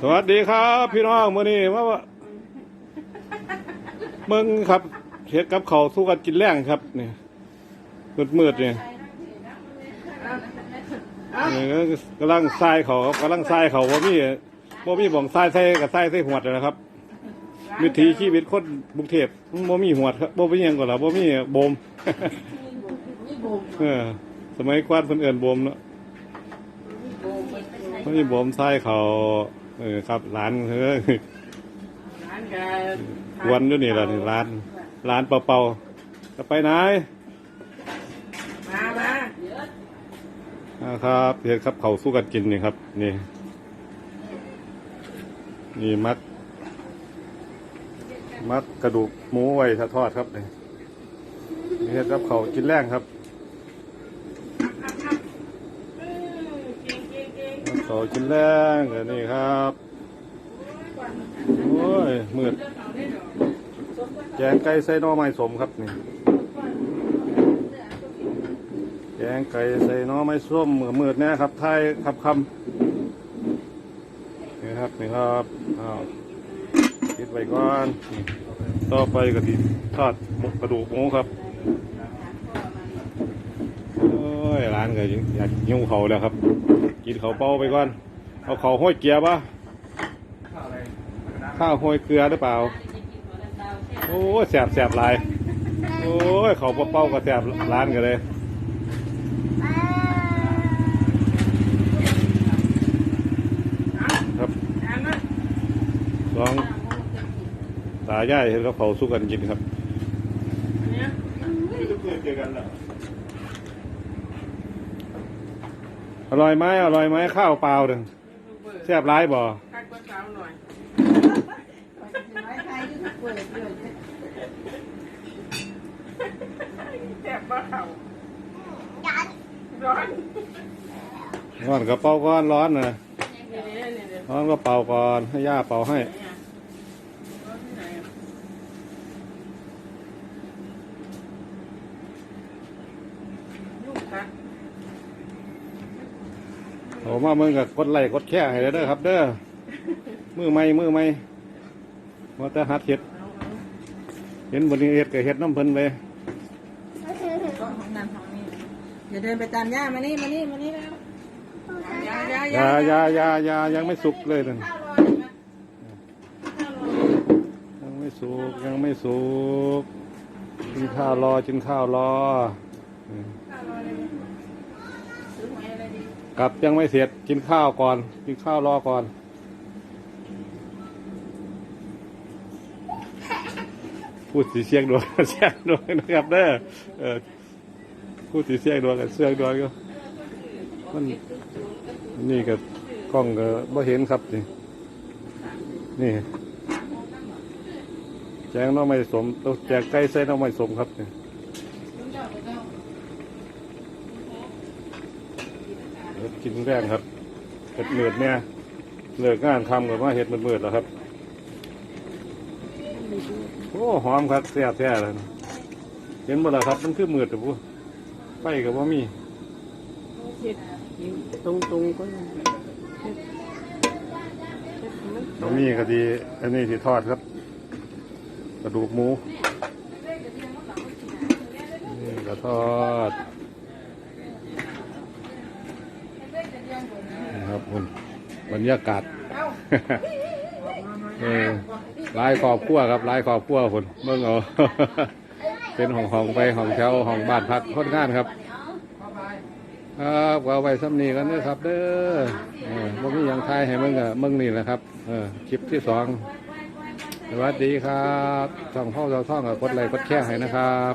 สวัสดีครับ พี่น้องมื้อนี้ว่าว่ามึงครับเฮ็ดกับเขาวสู้กันกินแรงครับนี่มืดๆเนี่ยนี่กำลังทรายเขาครับกำลังทรายเขาบ่มีบ่มีบ่องทรายใส่กับทรายใส่หวดเลยนะครับวิถีชีวิตคนกรุงเทพบ่มีหวดครับบ่มีหยังก็ล่ะบ่มีโบมเออสมัยก่อนเพิ่นเอิ้นโบมเนาะบ่มีโบมทรายเขา เออครับร้านเฮ้ยร้านแกวันอยู่นี่แหละนี่ร้าน ร้านเป่าๆจะไปไหน มามานะครับเห็นครับเขาสู้กันกินนี่ครับ นี่ นี่มัด มัดกระดูกหมูไว้ถ้าทอดครับนี่นี่เห็นครับเขากินแรงครับ เก่งเก่ง เขากินแรงเดี๋ยวนี่ครับ โอ้ยมืดแกงไก่ใส่นอไม้สมครับนี่แกงไก่ใส่นอไม้ส้มมือมืดแน่ครับไทยขับคำนี่ครับนี่ครับอ้าวคิดไว้ก่อนต่อไปก็ที่ทอดกระดูกหมูครับโอ้ยร้านก็อยากหิ้วเขาแล้วครับ กินเขาเป้าไปก่อน เอาเขาห้อยเกียร์ปะข้าวห้อยเกลือหรือเปล่า โอ้แสบแสบหลาย โอ้ยเขาเป้าก็แสบร้านกันเลยครับอ่านนะสองตาย่ายเห็นเขาเผาสู้กันกินครับอันเนี้ยอ ร่อยไหมอร่อยไหมข้าวเปล่าเด้อยูทูบเบอร์แซ่บร้ายบ่คัดกว่าสาวหน่อยแซ่บบ้าเขาร้อนร้อนกระเป๋าก่อนร้อนนะนี่นี่นี่นี่ร้อนก็เป่าก่อนให้ย่าเป่าให้ ร้อนที่ไหนอะยุ่งคัด โอ้มาเมืองกับกดไลค์กดแค่ให้เด้อครับ เด้อมือไม่มือไม่ว่าแต่หัดเห็ดเอาเอาเห็นบนนี้เห็ดก็เห็ดน้ำเพิ่นไปก็ของนั่นของนี่อย่าเดินไปตามย่ามานี่มานี่มานี่แล้วยายายยายายายายังไม่สุกเลยนั่นข้าวรออยู่นะข้าวรออยู่ยังไม่สุกยังไม่สุกกินข้าวรอกินข้าวรออืม ข้าวรอเลยดิซื้อหวยอะไรดี กลับยังไม่เสร็จกินข้าวก่อน กินข้าวรอก่อน พูดสีเสียงดวงเสียงดวงนะครับเด้อเออพูดสีเสียงดวงกับเสียงดวงก็มันนี่กับกล้องก็บ่เห็นครับนี่นี่แจงน้องไม่สมตัวแจงไก่ใส่น้องไม่สมครับนี่เฮ็ด กินแรงครับเห็ดเมือดเนี่ยเลิกงานคำกับว่าเห็ดมันเมือดแล้วครับ โอ้หอมครับแซ่บแท้เลยเห็นบ่ล่ะครับมันคือเมือดแต่ปุ๊ไฟกับว่ามีตรงตรงก็เรามีก็ดีอันนี้ที่ทอดครับ กระดูกหมูนี่กระทอดนี่ครับคุณ บรรยากาศเออลายครอบครัวครับลายครอบครัวคนเมื่อเอาเป็นห้องห้องไปห้องแถวห้องบ้านพักคนงานครับครับเอาไว้ซ้ำนี้กันเด้อครับ เด้อเออบ่มีหยังทายให้มึงอะมึงนี่แหละครับเออคลิปที่สองสวัสดีครับช่องพ่อเราท่องกับกดไลค์กดแชร์ให้นะครับ